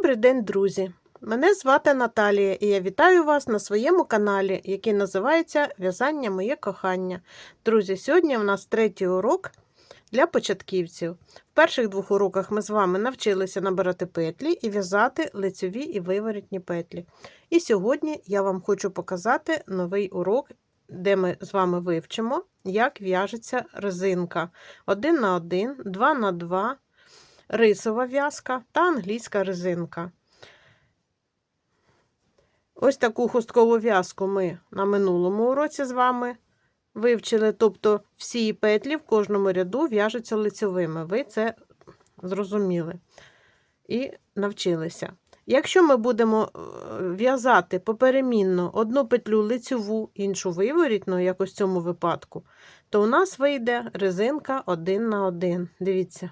Добрий день, друзі! Мене звати Наталія і я вітаю вас на своєму каналі, який називається В'язання Моє кохання. Друзі, сьогодні у нас третій урок для початківців. В перших двох уроках ми з вами навчилися набирати петлі і в'язати лицьові і виворітні петлі. І сьогодні я вам хочу показати новий урок, де ми з вами вивчимо, як в'яжеться резинка 1 на 1, 2 на 2 рисова в'язка та англійська резинка. Ось таку хусткову в'язку ми на минулому уроці з вами вивчили. Тобто всі петлі в кожному ряду в'яжуться лицьовими. Ви це зрозуміли і навчилися. Якщо ми будемо е, в'язати поперемінно одну петлю лицьову, іншу виворітну, як ось в цьому випадку, то у нас вийде резинка один на один. Дивіться.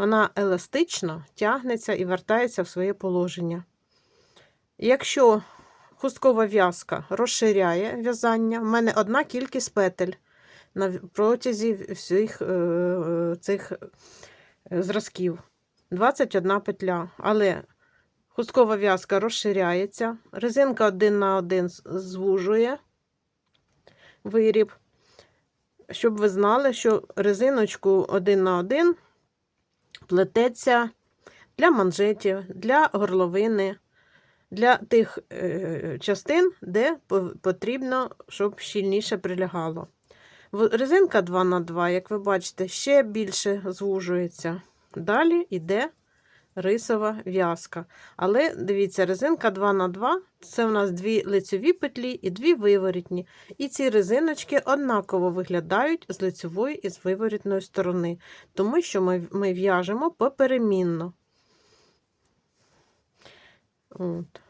Вона еластично тягнеться і вертається в своє положення. Якщо хусткова в'язка розширяє в'язання, в мене одна кількість петель на протязі всіх е, цих зразків 21 петля. Але хусткова в'язка розширяється, резинка один на один звужує виріб. Щоб ви знали, що резиночку один на один плететься для манжетів, для горловини, для тих е, частин, де потрібно, щоб щільніше прилягало. Резинка 2х2, як ви бачите, ще більше звужується. Далі йде рисова в'язка. Але дивіться, резинка 2х2 це у нас дві лицьові петлі і дві виворітні. І ці резиночки однаково виглядають з лицьової і з виворітної сторони, тому що ми ми в'яжемо поперемінно. От.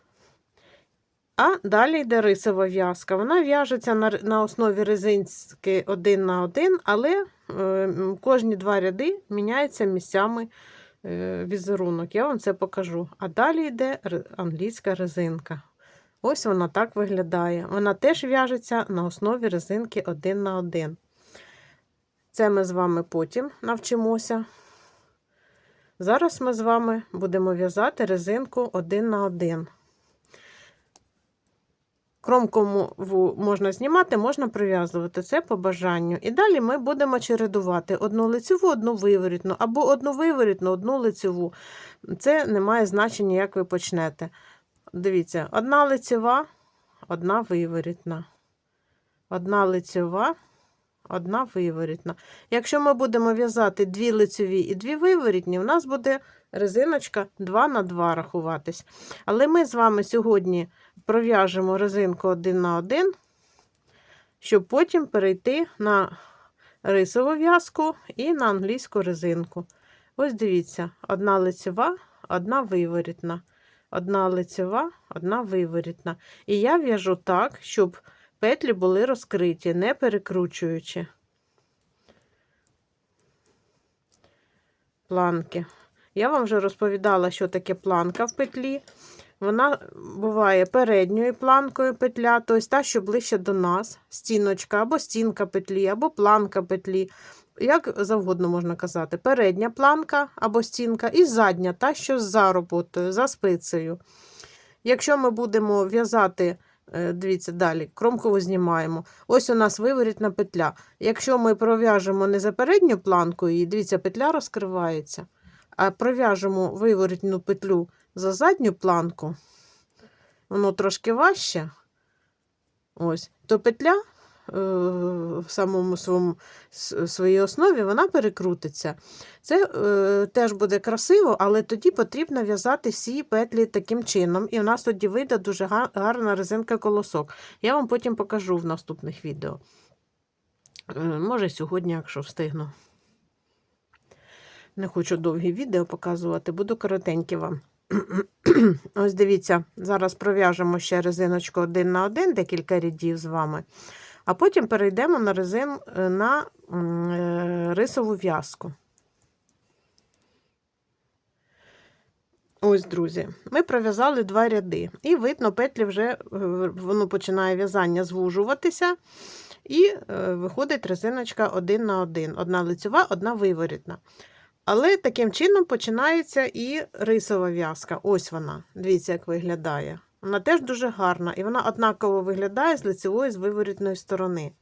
А далі йде рисова в'язка. Вона в'яжеться на на основі резинки один на один, але е, кожні два ряди міняються місцями візерунок. Я вам це покажу. А далі йде англійська резинка. Ось вона так виглядає. Вона теж в'яжеться на основі резинки один на один. Це ми з вами потім навчимося. Зараз ми з вами будемо в'язати резинку один на один. Кромку можна знімати, можна прив'язувати це по бажанню. І далі ми будемо чередувати одну лицеву, одну виворітну, або одну виворітну, одну лицеву. Це не має значення, як ви почнете. Дивіться, одна лицева, одна виворітна. Одна лицева, одна виворітна. Якщо ми будемо в'язати дві лицеві і дві виворітні, у нас буде резиночка 2 на 2 рахуватись. Але ми з вами сьогодні пров'яжемо резинку один на один, щоб потім перейти на рисову в'язку і на англійську резинку. Ось дивіться, одна лицева, одна виворітна. Одна лицева, одна виворітна. І я в'яжу так, щоб петлі були розкриті, не перекручуючи планки. Я вам вже розповідала, що таке планка в петлі. Вона буває передньою планкою петля, тобто та, що ближче до нас, стіночка, або стінка петлі, або планка петлі. Як завгодно можна казати, передня планка або стінка, і задня, та, що за роботою, за спицею. Якщо ми будемо в'язати, дивіться, далі, кромкову знімаємо. Ось у нас виворітна петля. Якщо ми пров'яжемо не за передню планку, і дивіться, петля розкривається, а пров'яжемо виворітну петлю за задню планку, воно трошки важче, ось, то петля е, в самому своєму, своїй основі вона перекрутиться. Це е, теж буде красиво, але тоді потрібно в'язати всі петлі таким чином, і в нас тоді вийде дуже гарна резинка колосок. Я вам потім покажу в наступних відео. Е, може, сьогодні, якщо встигну. Не хочу довгі відео показувати, буду коротенькі вам. Ось дивіться, зараз пров'яжемо ще резиночку один на один, декілька рядів з вами. А потім перейдемо на резин е, на е, рисову в'язку. Ось, друзі, ми пров'язали два ряди, і видно, петлі вже е, воно починає в'язання звужуватися, і виходить резиночка один на один. Одна лицьова, одна виворітна. Але таким чином починається і рисова в'язка. Ось вона. Дивіться, як виглядає. Вона теж дуже гарна, і вона однаково виглядає з лицевої з виворітної сторони.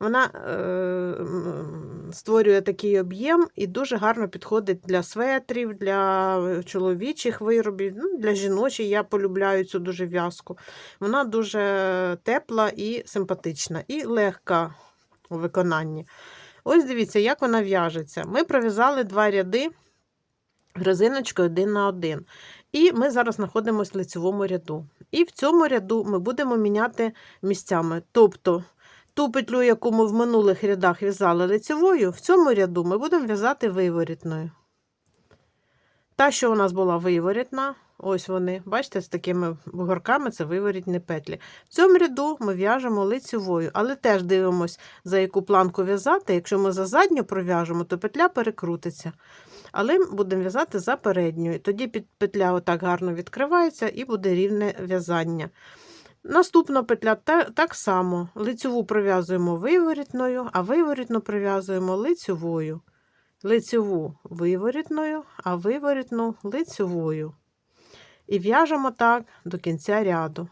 Вона е, створює такий об'єм і дуже гарно підходить для светрів, для чоловічих виробів, ну, для жіночої. Я полюбляю цю дуже в'язку. Вона дуже тепла і симпатична, і легка у виконанні. Ось дивіться, як вона в'яжеться. Ми пров'язали два ряди резиночкою один на один. І ми зараз знаходимося в лицевому ряду. І в цьому ряду ми будемо міняти місцями. Тобто ту петлю, яку ми в минулих рядах в'язали лицевою, в цьому ряду ми будемо в'язати виворітною. Та, що у нас була виворітна, ось вони, бачите, з такими бугорками це виворітні петлі. В цьому ряду ми в'яжемо лицевою, але теж дивимось, за яку планку в'язати. Якщо ми за задню пров'яжемо, то петля перекрутиться. Але будемо в'язати за передньою. Тоді петля отак гарно відкривається і буде рівне в'язання. Наступна петля та, так само. Лицеву пров'язуємо виворітною, а виворітну пров'язуємо лицевою. Лицеву виворітною, а виворітну лицевою. І в'яжемо так до кінця ряду.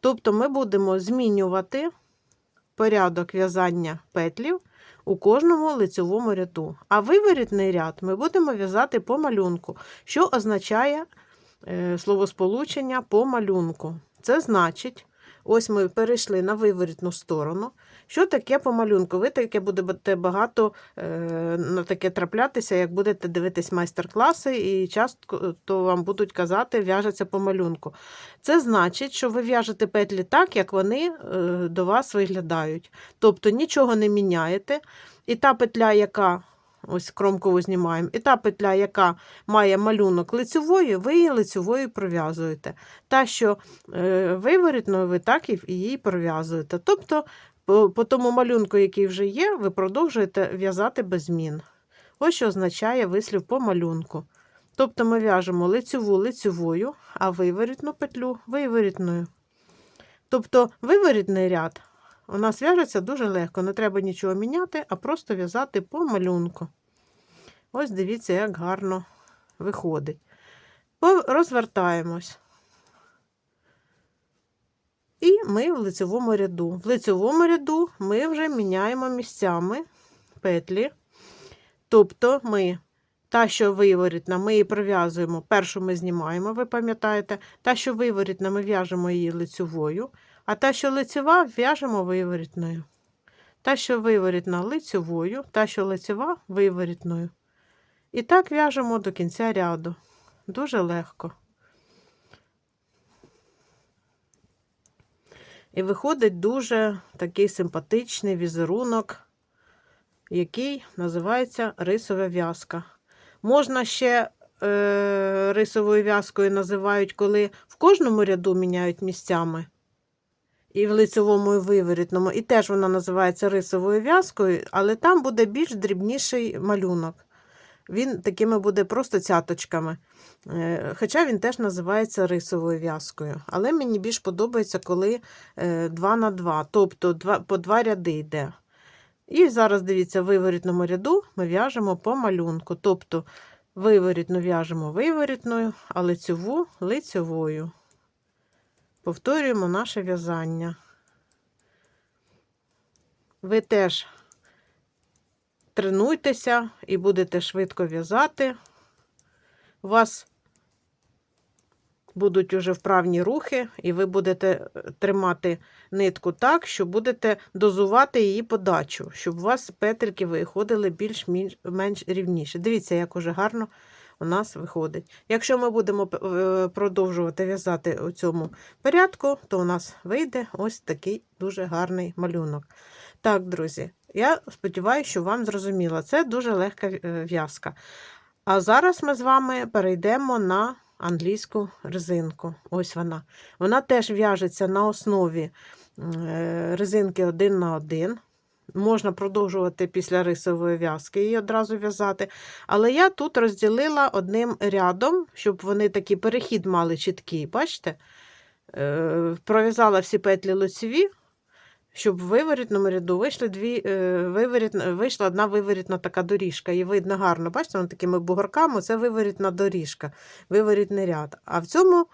Тобто ми будемо змінювати порядок в'язання петлів у кожному лицевому ряду. А виворітний ряд ми будемо в'язати по малюнку, що означає е, словосполучення по малюнку. Це значить, ось ми перейшли на виворітну сторону. Що таке по малюнку? Ви таке будете багато е, на таке траплятися, як будете дивитись майстер-класи, і часто то вам будуть казати, в'яжеться по малюнку. Це значить, що ви в'яжете петлі так, як вони е, до вас виглядають. Тобто нічого не міняєте. І та петля, яка ось кромкову знімаємо, і та петля, яка має малюнок лицевої, ви її лицевою пров'язуєте. Та, що е, виворітною, ви так і її пров'язуєте. Тобто, по, тому малюнку, який вже є, ви продовжуєте в'язати без змін. Ось що означає вислів по малюнку. Тобто ми в'яжемо лицеву лицевою, а виворітну петлю виворітною. Тобто виворітний ряд у нас в'яжеться дуже легко, не треба нічого міняти, а просто в'язати по малюнку. Ось дивіться, як гарно виходить. Розвертаємось. І ми в лицевому ряду. В лицевому ряду ми вже міняємо місцями петлі. Тобто ми та, що виворітна, ми її пров'язуємо. Першу ми знімаємо, ви пам'ятаєте. Та, що виворітна, ми в'яжемо її лицевою. А та, що лицева, в'яжемо виворітною. Та, що виворітна лицевою, та, що лицева виворітною. І так в'яжемо до кінця ряду. Дуже легко. І виходить дуже такий симпатичний візерунок, який називається рисова в'язка. Можна ще е, рисовою в'язкою називають, коли в кожному ряду міняють місцями. І в лицевому, і виворітному. І теж вона називається рисовою в'язкою, але там буде більш дрібніший малюнок. Він такими буде просто цяточками. Е, Хоча він теж називається рисовою в'язкою. Але мені більш подобається, коли 2 на 2, тобто по два ряди йде. І зараз дивіться, в виворітному ряду ми в'яжемо по малюнку. Тобто виворітну в'яжемо виворітною, а лицеву лицевою. Повторюємо наше в'язання. Ви теж тренуйтеся і будете швидко в'язати. У вас будуть уже вправні рухи, і ви будете е, тримати нитку так, що будете дозувати її подачу, щоб у вас петельки виходили більш-менш рівніше. Дивіться, як уже гарно у нас виходить. Якщо ми будемо е, продовжувати в'язати у цьому порядку, то у нас вийде ось такий дуже гарний малюнок. Так, друзі, я сподіваюся, що вам зрозуміло. Це дуже легка е, в'язка. А зараз ми з вами перейдемо на англійську резинку. Ось вона. Вона теж в'яжеться на основі е, резинки один на один. Можна продовжувати після рисової в'язки і одразу в'язати. Але я тут розділила одним рядом, щоб вони такий перехід мали чіткий. Бачите? Е, Пров'язала всі петлі лицеві, щоб в виворітному ряду вийшли дві, е, виворіт, вийшла одна виворітна така доріжка. Її видно гарно. Бачите, вона такими бугорками це виворітна доріжка, виворітний ряд. А в цьому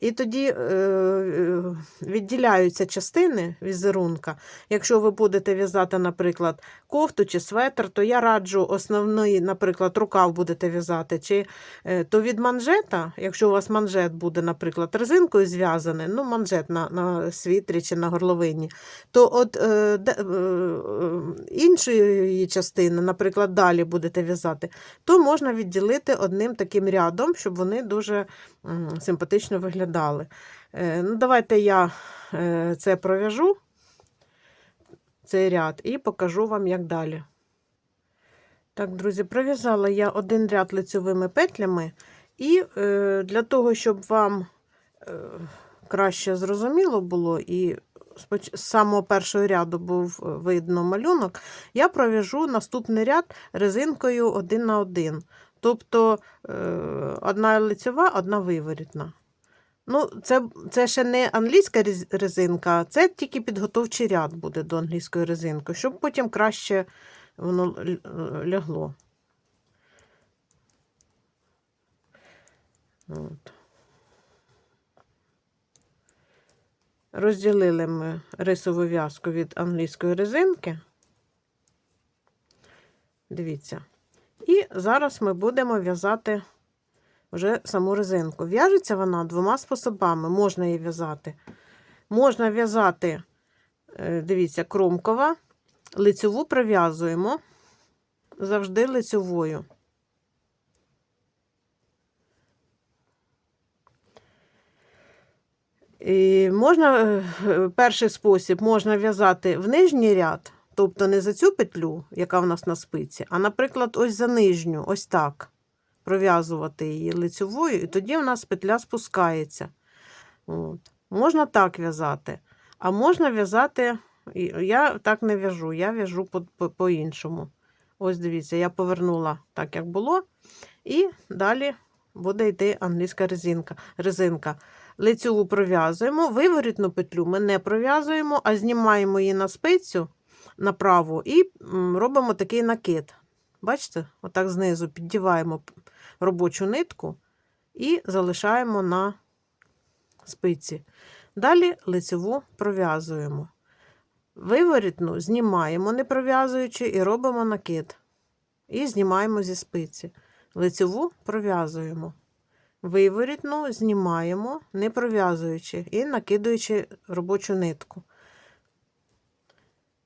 і тоді е, е, відділяються частини візерунка. Якщо ви будете в'язати, наприклад, кофту чи светр, то я раджу основний, наприклад, рукав будете в'язати, чи е, то від манжета, якщо у вас манжет буде, наприклад, резинкою зв'язаний, ну, манжет на, на світрі чи на горловині, то от е, е, іншої частини, наприклад, далі будете в'язати, то можна відділити одним таким рядом, щоб вони дуже симпатично виглядали. Е, ну, давайте я е, це пров'яжу, цей ряд, і покажу вам, як далі. Так, друзі, пров'язала я один ряд лицьовими петлями, і е, для того, щоб вам краще зрозуміло було, і з самого першого ряду був видно малюнок, я пров'яжу наступний ряд резинкою один на один. Тобто одна лицьова, одна виворітна. Ну, це, це ще не англійська резинка, це тільки підготовчий ряд буде до англійської резинки, щоб потім краще воно лягло. От. Розділили ми рисову в'язку від англійської резинки. Дивіться. І зараз ми будемо в'язати вже саму резинку. В'яжеться вона двома способами. Можна її в'язати. Можна в'язати, е, дивіться, кромкова, лицьову пров'язуємо завжди лицьовою. І можна, е, перший спосіб можна в'язати в нижній ряд, тобто не за цю петлю, яка в нас на спиці, а, наприклад, ось за нижню, ось так. Пров'язувати її лицьовою, і тоді в нас петля спускається. От. Можна так в'язати, а можна в'язати, я так не в'яжу, я в'яжу по- по- по-іншому. Ось дивіться, я повернула так, як було, і далі буде йти англійська резинка. резинка. Лицьову пров'язуємо, виворітну петлю ми не пров'язуємо, а знімаємо її на спицю направо і робимо такий накид. Бачите, отак знизу піддіваємо робочу нитку і залишаємо на спиці. Далі лицеву пров'язуємо. Виворітну знімаємо, не пров'язуючи, і робимо накид. І знімаємо зі спиці. Лицеву пров'язуємо. Виворітну знімаємо, не пров'язуючи, і накидуючи робочу нитку.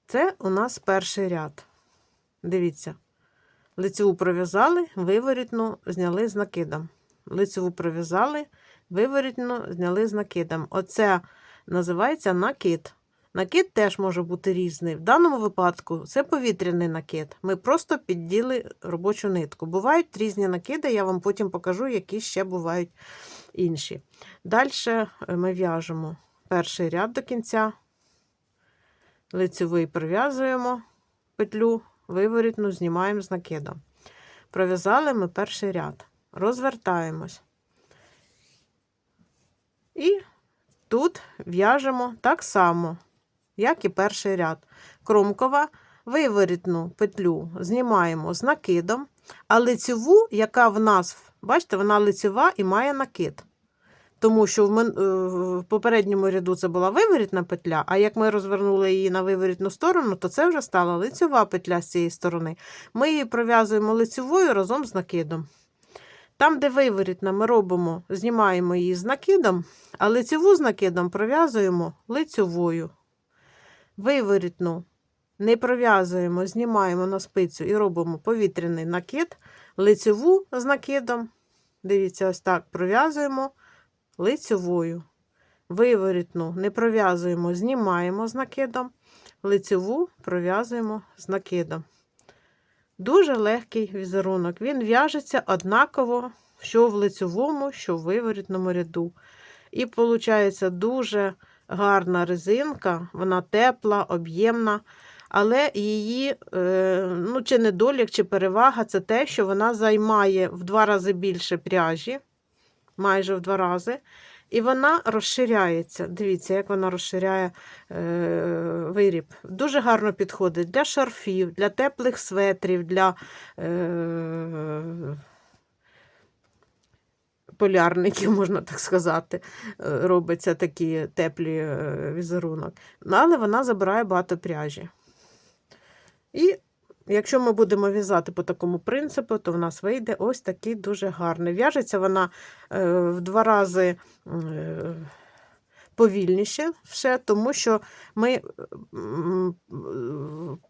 Це у нас перший ряд. Дивіться. Лицеву пров'язали, виворітну зняли з накидом. Лицеву пров'язали, виворітну зняли з накидом. Оце називається накид. Накид теж може бути різний. В даному випадку це повітряний накид. Ми просто підділи робочу нитку. Бувають різні накиди, я вам потім покажу, які ще бувають інші. Далі ми в'яжемо перший ряд до кінця. Лицевий пров'язуємо петлю, виворітну знімаємо з накидом. Пров'язали ми перший ряд. Розвертаємось. І тут в'яжемо так само, як і перший ряд. Кромкова, виворітну петлю знімаємо з накидом, а лицеву, яка в нас, бачите, вона лицева і має накид. Тому що в, мен- е, в попередньому ряду це була виворітна петля, а як ми розвернули її на виворітну сторону, то це вже стала лицева петля з цієї сторони. Ми її пров'язуємо лицевою разом з накидом. Там, де виворітна, ми робимо, знімаємо її з накидом, а лицеву з накидом пров'язуємо лицевою. Виворітну не пров'язуємо, знімаємо на спицю і робимо повітряний накид, лицеву з накидом. Дивіться, ось так пров'язуємо лицевою. Виворітну не пров'язуємо, знімаємо з накидом, лицеву пров'язуємо з накидом. Дуже легкий візерунок. Він в'яжеться однаково, що в лицевому, що в виворітному ряду. І виходить дуже гарна резинка, вона тепла, об'ємна. Але її, е, ну, чи недолік, чи перевага це те, що вона займає в два рази більше пряжі, майже в два рази. І вона розширяється. Дивіться, як вона розширяє е, виріб. Дуже гарно підходить для шарфів, для теплих светрів, для е, полярників, можна так сказати. Е, Робиться такі теплі е, візерунок. Але вона забирає багато пряжі. І якщо ми будемо в'язати по такому принципу, то в нас вийде ось такий дуже гарний. В'яжеться вона е, в два рази е, повільніше, все, тому що ми, м,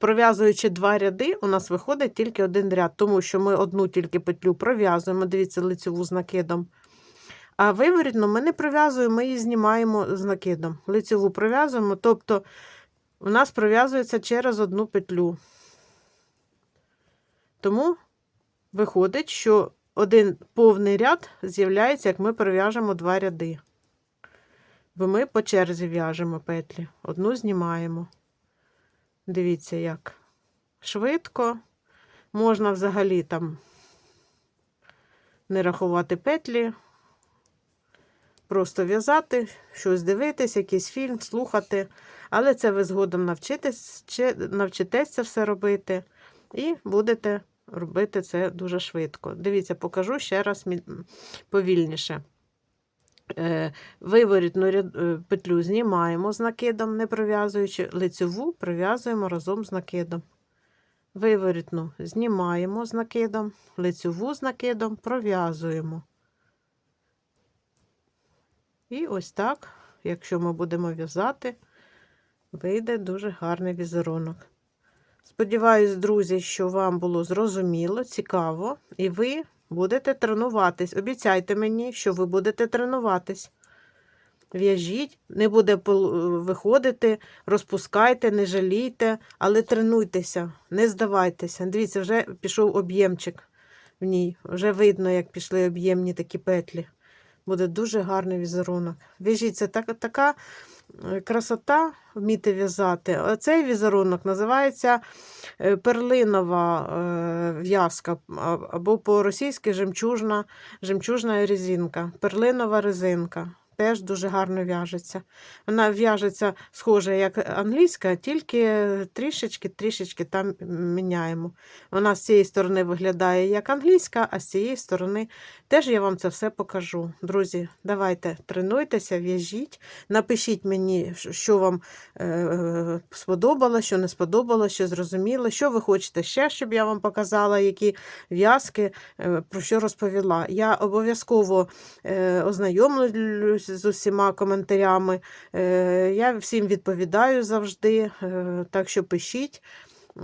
пров'язуючи два ряди, у нас виходить тільки один ряд, тому що ми одну тільки петлю пров'язуємо, дивіться, лицеву з накидом. А виворітну ми не пров'язуємо, ми її знімаємо з накидом. Лицеву пров'язуємо, тобто у нас пров'язується через одну петлю. Тому виходить, що один повний ряд з'являється, як ми пров'яжемо два ряди. Бо ми по черзі в'яжемо петлі. Одну знімаємо. Дивіться, як швидко. Можна взагалі там не рахувати петлі, просто в'язати, щось дивитись, якийсь фільм, слухати. Але це ви згодом навчитесь, чи- навчитесь це все робити і будете робити це дуже швидко. Дивіться, покажу ще раз повільніше. Е, Виворітну е, петлю знімаємо з накидом, не пров'язуючи, лицеву пров'язуємо разом з накидом. Виворітну знімаємо з накидом, лицеву з накидом пров'язуємо. І ось так, якщо ми будемо в'язати, вийде дуже гарний візерунок. Сподіваюсь, друзі, що вам було зрозуміло, цікаво, і ви будете тренуватись. Обіцяйте мені, що ви будете тренуватись. В'яжіть, не буде виходити, розпускайте, не жалійте, але тренуйтеся, не здавайтеся. Дивіться, вже пішов об'ємчик в ній. Вже видно, як пішли об'ємні такі петлі. Буде дуже гарний візерунок. В'яжіть, це так, така красота вміти в'язати. Цей візерунок називається е, перлинова е, в'язка, або по-російськи жемчужна, жемчужна резинка, перлинова резинка. Теж дуже гарно в'яжеться. Вона в'яжеться схоже, як англійська, тільки трішечки-трішечки там міняємо. Вона з цієї сторони виглядає як англійська, а з цієї сторони теж я вам це все покажу. Друзі, давайте тренуйтеся, в'яжіть, напишіть мені, що- вам е, сподобалось, що не сподобалось, що зрозуміло, що ви хочете ще, щоб я вам показала, які в'язки, е, про що розповіла. Я обов'язково е, ознайомлюсь з усіма коментарями. Е, Я всім відповідаю завжди, е, так що пишіть.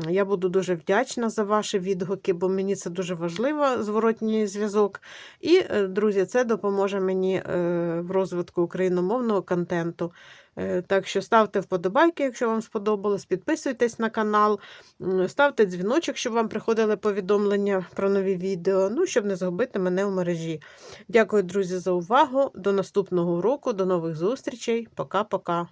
Я буду дуже вдячна за ваші відгуки, бо мені це дуже важливо, зворотній зв'язок. І, е, друзі, це допоможе мені е, в розвитку україномовного контенту. Е, Так що ставте вподобайки, якщо вам сподобалось, підписуйтесь на канал, ставте дзвіночок, щоб вам приходили повідомлення про нові відео, ну, щоб не загубити мене в мережі. Дякую, друзі, за увагу. До наступного уроку, до нових зустрічей. Пока-пока.